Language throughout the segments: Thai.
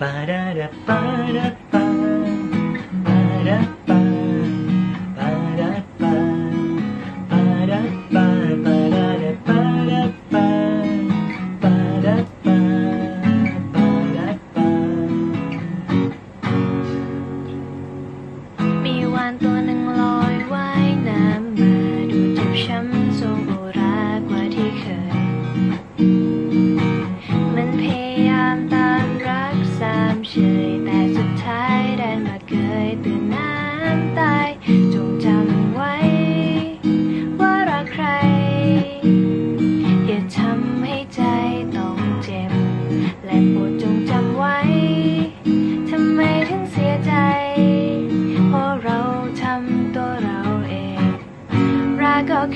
ปาดาดาปาดาปาปาดาปาป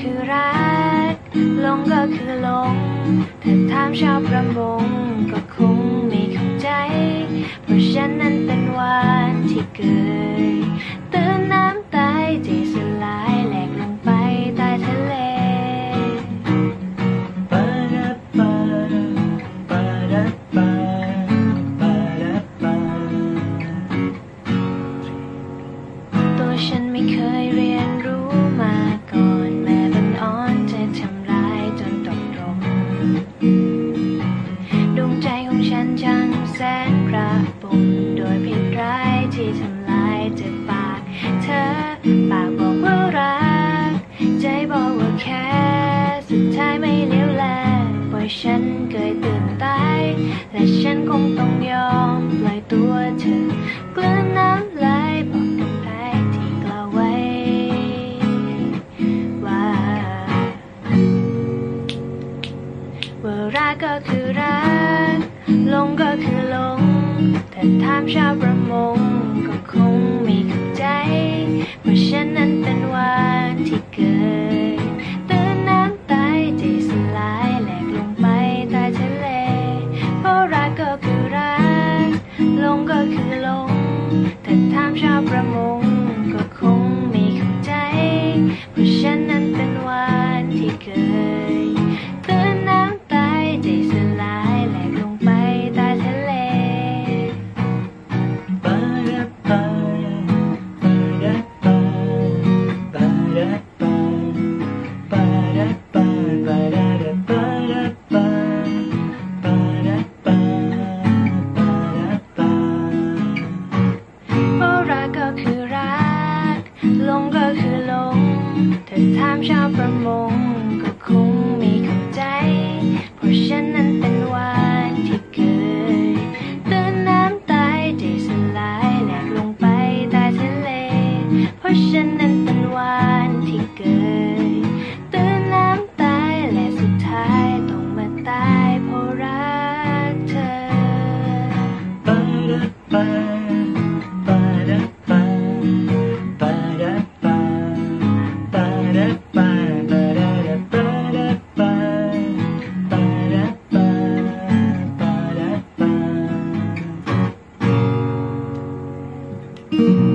คือรัก ลงก็คือลง ถ้าถามชาวประมงก็คงไม่เข้าใจ เพราะฉันนั้นเป็นวานที่เกิด ปากบอกว่ารัก ใจบอกว่าแค่สุดท้ายไม่เลี้ยวแลปล่อยฉันเกยตื่นตายและฉันคงต้องยอมปล่อยตัวเธอกลืนน้ำลายบอกกับใครที่กล่าวไว้ ว่า ว่ารักก็คือรัก ลงก็คือลง แต่ถามชาวประมง ก็คือลง แต่ถามชาวประมงก็คง งก็คือลงถ้าถามชาวประมงก็คงมีเข้าใจ เพราะฉันนั้นเป็นวานที่เคยตื้นน้ำตายใจสลายแหลกลงไปใต้ทะเล เพราะฉัน Mm-hmm.